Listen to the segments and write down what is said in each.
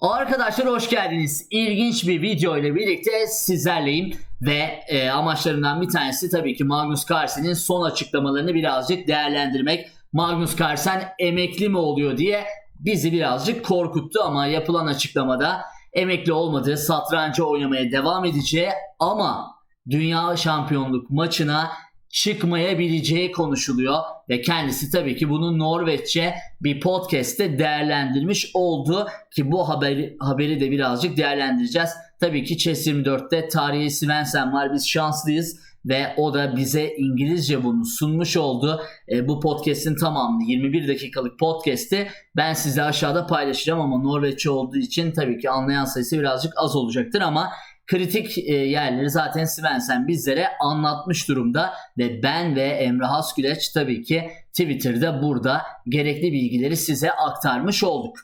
Arkadaşlar hoş geldiniz. İlginç bir video ile birlikte sizlerleyim ve e, amaçlarından bir tanesi tabii ki Magnus Carlsen'in son açıklamalarını birazcık değerlendirmek. Magnus Carlsen emekli mi oluyor diye bizi birazcık korkuttu ama yapılan açıklamada emekli olmadığı, satranca oynamaya devam edeceği ama dünya şampiyonluk maçına çıkmayabileceği konuşuluyor. Ve kendisi tabii ki bunu Norveççe bir podcast'te değerlendirmiş oldu. Ki bu haberi, haberi de birazcık değerlendireceğiz. Tabii ki Chess 24'te tarihi Svensson var biz şanslıyız. Ve o da bize İngilizce bunu sunmuş oldu. E, bu podcast'in tamamını 21 dakikalık podcast'i ben size aşağıda paylaşacağım. Ama Norveççe olduğu için tabii ki anlayan sayısı birazcık az olacaktır. Ama kritik e, yerleri zaten Svensson bizlere anlatmış durumda ve ben ve Emre Hasgüleç tabii ki Twitter'da burada gerekli bilgileri size aktarmış olduk.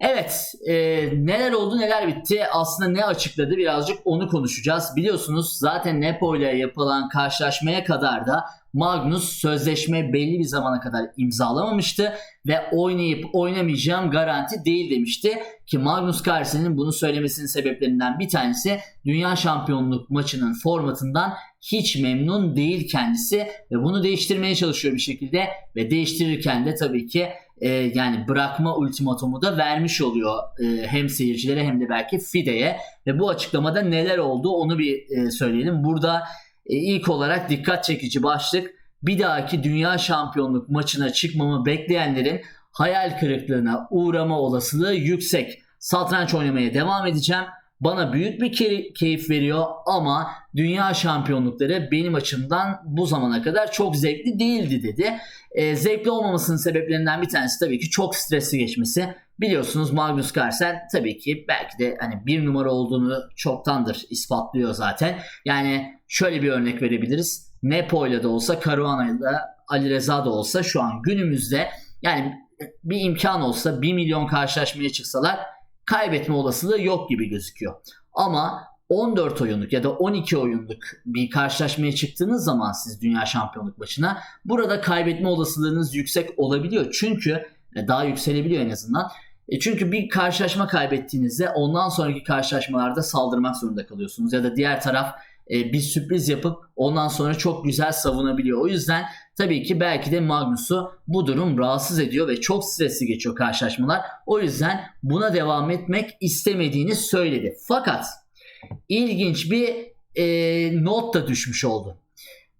Evet e, neler oldu neler bitti? Aslında ne açıkladı? Birazcık onu konuşacağız. Biliyorsunuz zaten Nepo ile yapılan karşılaşmaya kadar da Magnus sözleşme belli bir zamana kadar imzalamamıştı ve oynayıp oynamayacağım garanti değil demişti. Ki Magnus Carlsen'in bunu söylemesinin sebeplerinden bir tanesi Dünya Şampiyonluk maçının formatından hiç memnun değil kendisi. Ve bunu değiştirmeye çalışıyor bir şekilde. Ve değiştirirken de tabii ki e, yani bırakma ultimatomu da vermiş oluyor e, hem seyircilere hem de belki FIDE'ye ve bu açıklamada neler oldu onu bir e, söyleyelim. Burada e, ilk olarak dikkat çekici başlık bir dahaki dünya şampiyonluk maçına çıkmamı bekleyenlerin hayal kırıklığına uğrama olasılığı yüksek. Satranç oynamaya devam edeceğim. Bana büyük bir keyif veriyor ama dünya şampiyonlukları benim açımdan bu zamana kadar çok zevkli değildi dedi. E, zevkli olmamasının sebeplerinden bir tanesi tabii ki çok stresli geçmesi. Biliyorsunuz Magnus Carlsen tabii ki belki de hani bir numara olduğunu çoktandır ispatlıyor zaten. Yani şöyle bir örnek verebiliriz. Nepo ile de olsa Caruana ile Ali Reza da olsa şu an günümüzde yani bir imkan olsa 1 milyon karşılaşmaya çıksalar kaybetme olasılığı yok gibi gözüküyor. Ama 14 oyunluk ya da 12 oyunluk bir karşılaşmaya çıktığınız zaman siz dünya şampiyonluk maçına burada kaybetme olasılığınız yüksek olabiliyor. Çünkü e, daha yükselebiliyor en azından. E çünkü bir karşılaşma kaybettiğinizde ondan sonraki karşılaşmalarda saldırmak zorunda kalıyorsunuz. Ya da diğer taraf e, bir sürpriz yapıp ondan sonra çok güzel savunabiliyor. O yüzden tabii ki belki de Magnus'u bu durum rahatsız ediyor ve çok stresli geçiyor karşılaşmalar. O yüzden buna devam etmek istemediğini söyledi. Fakat ilginç bir e, not da düşmüş oldu.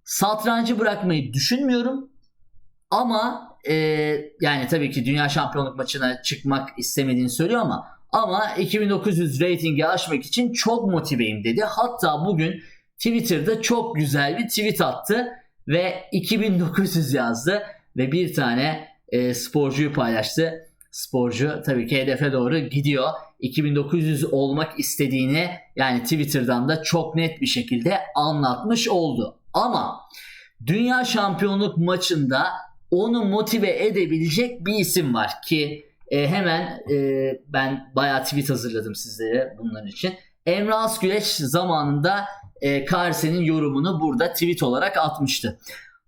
Satrancı bırakmayı düşünmüyorum ama e, yani tabii ki dünya şampiyonluk maçına çıkmak istemediğini söylüyor ama ama 2900 ratingi aşmak için çok motiveyim dedi. Hatta bugün Twitter'da çok güzel bir tweet attı ve 2900 yazdı ve bir tane e, sporcuyu paylaştı. Sporcu tabii ki hedefe doğru gidiyor. 2900 olmak istediğini yani Twitter'dan da çok net bir şekilde anlatmış oldu. Ama dünya şampiyonluk maçında onu motive edebilecek bir isim var ki e, hemen e, ben bayağı tweet hazırladım sizlere bunların için. Emre Asgüleç zamanında e, Carlsen'in yorumunu burada tweet olarak atmıştı.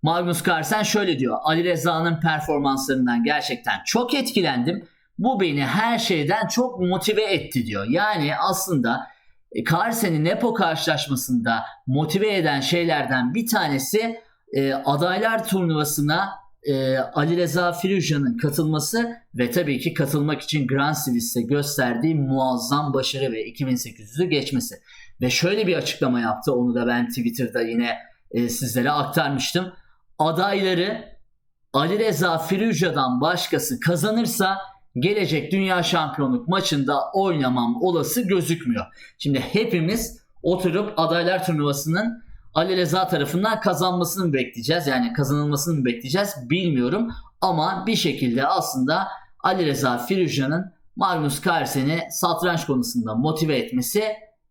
Magnus Carlsen şöyle diyor. Ali Reza'nın performanslarından gerçekten çok etkilendim. Bu beni her şeyden çok motive etti diyor. Yani aslında e, Carlsen'i Nepo karşılaşmasında motive eden şeylerden bir tanesi e, adaylar turnuvasına e, Ali Reza Firuzcan'ın katılması ve tabii ki katılmak için Grand Sivist'e gösterdiği muazzam başarı ve 2800'ü geçmesi. Ve şöyle bir açıklama yaptı onu da ben Twitter'da yine e, sizlere aktarmıştım. Adayları Ali Reza Firuzca'dan başkası kazanırsa gelecek dünya şampiyonluk maçında oynamam olası gözükmüyor. Şimdi hepimiz oturup adaylar turnuvasının Ali Reza tarafından kazanmasını bekleyeceğiz? Yani kazanılmasını bekleyeceğiz? Bilmiyorum. Ama bir şekilde aslında Ali Reza Firuzcan'ın Magnus Carlsen'i satranç konusunda motive etmesi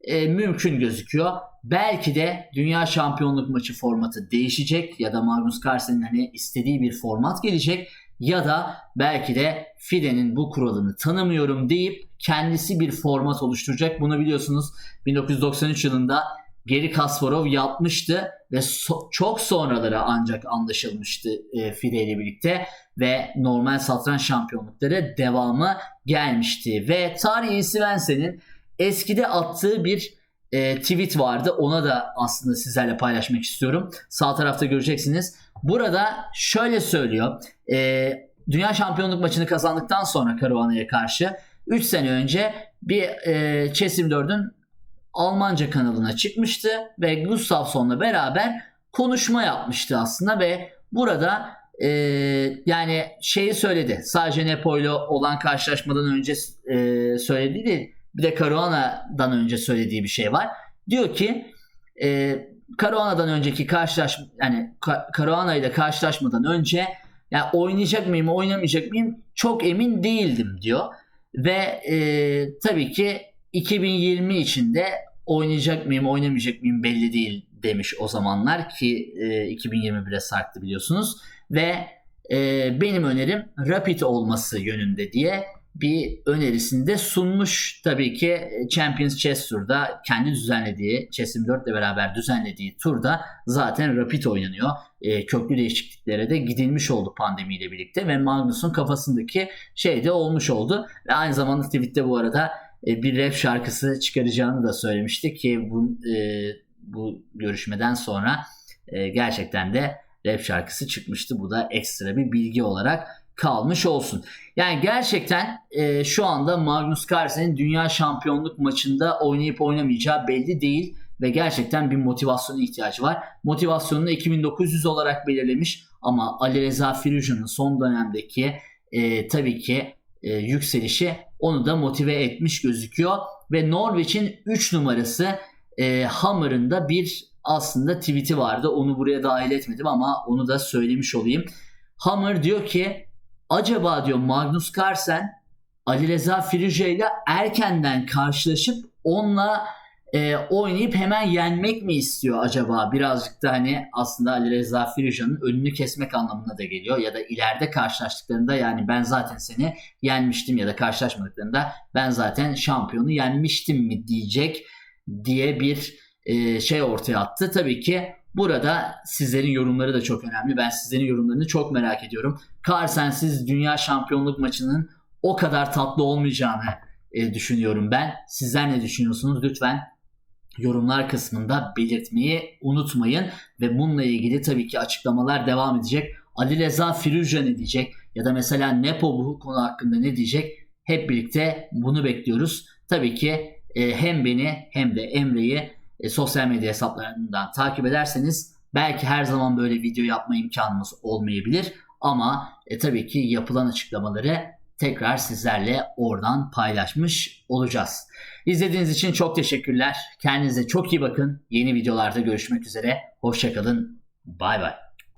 e, mümkün gözüküyor. Belki de dünya şampiyonluk maçı formatı değişecek ya da Magnus Carlsen'in hani istediği bir format gelecek ya da belki de FIDE'nin bu kuralını tanımıyorum deyip kendisi bir format oluşturacak. Bunu biliyorsunuz 1993 yılında Geri Kasparov yapmıştı ve so- çok sonraları ancak anlaşılmıştı e, FIDE ile birlikte ve normal satranç şampiyonlukları devamı gelmişti ve tarihi Svensen'in eskide attığı bir e, tweet vardı. Ona da aslında sizlerle paylaşmak istiyorum. Sağ tarafta göreceksiniz. Burada şöyle söylüyor. E, Dünya şampiyonluk maçını kazandıktan sonra Caruana'ya karşı 3 sene önce bir e, Chess 24'ün Almanca kanalına çıkmıştı ve Gustafsson'la beraber konuşma yapmıştı aslında ve burada e, yani şeyi söyledi. Sadece Nepo olan karşılaşmadan önce e, söylediği değil. Bir de Caruana'dan önce söylediği bir şey var. Diyor ki e, Caruana'dan önceki karşılaş yani Caruana ile karşılaşmadan önce yani oynayacak mıyım oynamayacak mıyım çok emin değildim diyor. Ve e, tabii ki 2020 içinde oynayacak mıyım oynamayacak mıyım belli değil demiş o zamanlar ki e, 2021'e sarktı biliyorsunuz. Ve e, benim önerim Rapid olması yönünde diye bir önerisini de sunmuş. Tabii ki Champions Chess Tour'da kendi düzenlediği, Chess 24 ile beraber düzenlediği turda zaten Rapid oynanıyor. E, köklü değişikliklere de gidilmiş oldu pandemiyle birlikte ve Magnus'un kafasındaki şey de olmuş oldu. Ve aynı zamanda tweette bu arada e, bir rap şarkısı çıkaracağını da söylemişti ki bu, e, bu görüşmeden sonra e, gerçekten de rap şarkısı çıkmıştı. Bu da ekstra bir bilgi olarak kalmış olsun. Yani gerçekten e, şu anda Magnus Carlsen'in dünya şampiyonluk maçında oynayıp oynamayacağı belli değil ve gerçekten bir motivasyona ihtiyacı var. Motivasyonunu 2900 olarak belirlemiş ama Ali Reza Firuzan'ın son dönemdeki e, tabii ki e, yükselişi onu da motive etmiş gözüküyor ve Norveç'in 3 numarası e, Hammer'ın da bir aslında tweet'i vardı. Onu buraya dahil etmedim ama onu da söylemiş olayım. Hammer diyor ki acaba diyor Magnus Carlsen Ali Reza Firuze ile erkenden karşılaşıp onunla e, oynayıp hemen yenmek mi istiyor acaba? Birazcık da hani aslında Ali Reza Firuze'nin önünü kesmek anlamına da geliyor. Ya da ileride karşılaştıklarında yani ben zaten seni yenmiştim ya da karşılaşmadıklarında ben zaten şampiyonu yenmiştim mi diyecek diye bir e, şey ortaya attı. Tabii ki burada sizlerin yorumları da çok önemli. Ben sizlerin yorumlarını çok merak ediyorum. Carlsen'siz dünya şampiyonluk maçının o kadar tatlı olmayacağını e, düşünüyorum ben. Sizler ne düşünüyorsunuz? Lütfen yorumlar kısmında belirtmeyi unutmayın. Ve bununla ilgili tabii ki açıklamalar devam edecek. Ali Reza Firuze ne diyecek? Ya da mesela Nepo bu konu hakkında ne diyecek? Hep birlikte bunu bekliyoruz. Tabii ki e, hem beni hem de Emre'yi e, sosyal medya hesaplarından takip ederseniz belki her zaman böyle video yapma imkanımız olmayabilir. Ama e, tabii ki yapılan açıklamaları tekrar sizlerle oradan paylaşmış olacağız. İzlediğiniz için çok teşekkürler. Kendinize çok iyi bakın. Yeni videolarda görüşmek üzere. Hoşçakalın. Bay bay.